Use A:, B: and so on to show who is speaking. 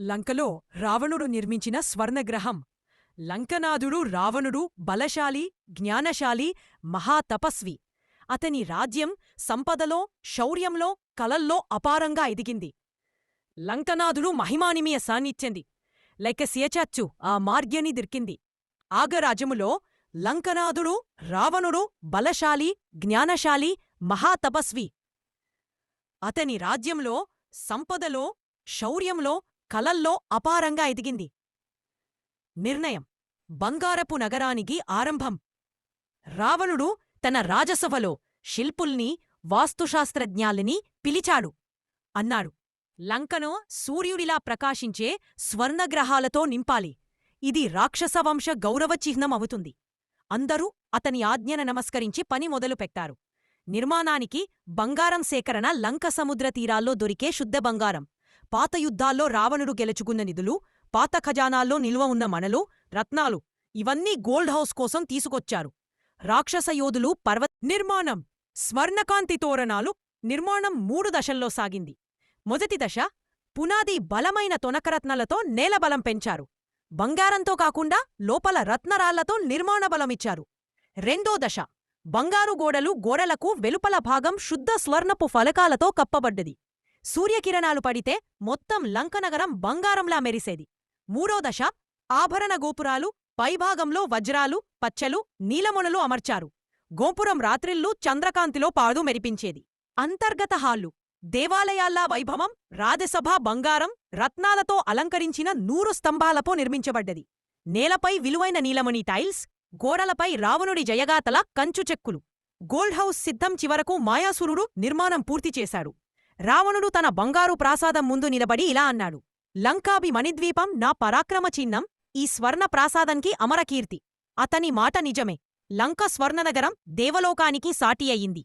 A: లంకలో రావణుడు నిర్మించిన స్వర్ణగ్రహం. లంకనాథుడు రావణుడు బలశాలి జ్ఞానశాలి మహాతపస్వి. అతని రాజ్యం సంపదలో శౌర్యంలో కలల్లో అపారంగా ఎదిగింది. లంకనాథుడు మహిమానిమియ సాన్నిచ్చింది లైక సియచాచ్చు ఆ మార్గ్యని దిర్కింది. ఆగరాజములో లంకనాథుడు రావణుడు బలశాలి జ్ఞానశాలి మహాతపస్వి. అతని రాజ్యంలో సంపదలో శౌర్యంలో కలల్లో అపారంగా ఎదిగింది. నిర్ణయం. బంగారపు నగరానికి ఆరంభం. రావణుడు తన రాజసభలో శిల్పుల్ని వాస్తుశాస్త్రజ్ఞాల్ని పిలిచాడు. అన్నాడు లంకను సూర్యుడిలా ప్రకాశించే స్వర్ణగ్రహాలతో నింపాలి. ఇది రాక్షసవంశ గౌరవ చిహ్నం అవుతుంది. అందరూ అతని ఆజ్ఞన నమస్కరించి పని మొదలుపెట్టారు నిర్మాణానికి బంగారం సేకరణ లంక సముద్ర తీరాల్లో దొరికే శుద్ధ బంగారం. పాత యుద్ధాల్లో రావణుడు గెలుచుకున్న నిధులు పాత ఖజానాల్లో నిల్వ ఉన్న మణలు రత్నాలు ఇవన్నీ గోల్డ్ హౌస్ కోసం తీసుకొచ్చారు. రాక్షస యోధులు పర్వ నిర్మాణం! స్వర్ణకాంతి తోరణాలు నిర్మాణం మూడు దశల్లో సాగింది. మొదటి దశ పునాది బలమైన తొనకరత్నాలతో నేలబలం పెంచారు. బంగారంతో కాకుండా లోపల రత్నరాళ్ళతో నిర్మాణ బలమిచ్చారు రెండో దశ బంగారు గోడలు గోడలకు వెలుపల భాగం శుద్ధ స్వర్ణపు ఫలకాలతో కప్పబడ్డది. సూర్యకిరణాలు పడితే మొత్తం లంకనగరం బంగారంలా మెరిసేది. మూడో దశ ఆభరణ గోపురాలు పైభాగంలో వజ్రాలు పచ్చలు నీలమొనలు అమర్చారు. గోపురం రాత్రిళ్ళు చంద్రకాంతిలో పాడు మెరిపించేది. అంతర్గత హాళ్ళు దేవాలయాల్లా వైభవం రాజసభ బంగారం రత్నాలతో అలంకరించిన నూరు స్తంభాలపో నిర్మించబడ్డది. నేలపై విలువైన నీలమణి టైల్స్ గోడలపై రావణుడి జయగాతల కంచు చెక్కులు. గోల్డ్ హౌస్ సిద్ధం చివరకు మాయాసురుడు నిర్మాణం పూర్తి చేశాడు రావణుడు తన బంగారు ప్రాసాదం ముందు నిలబడి ఇలా అన్నాడు. లంకాభి మణిద్వీపం నా పరాక్రమ చిహ్నం ఈ స్వర్ణ ప్రాసాదంకి అమరకీర్తి. అతని మాట నిజమే. లంక స్వర్ణనగరం దేవలోకానికి సాటి అయింది.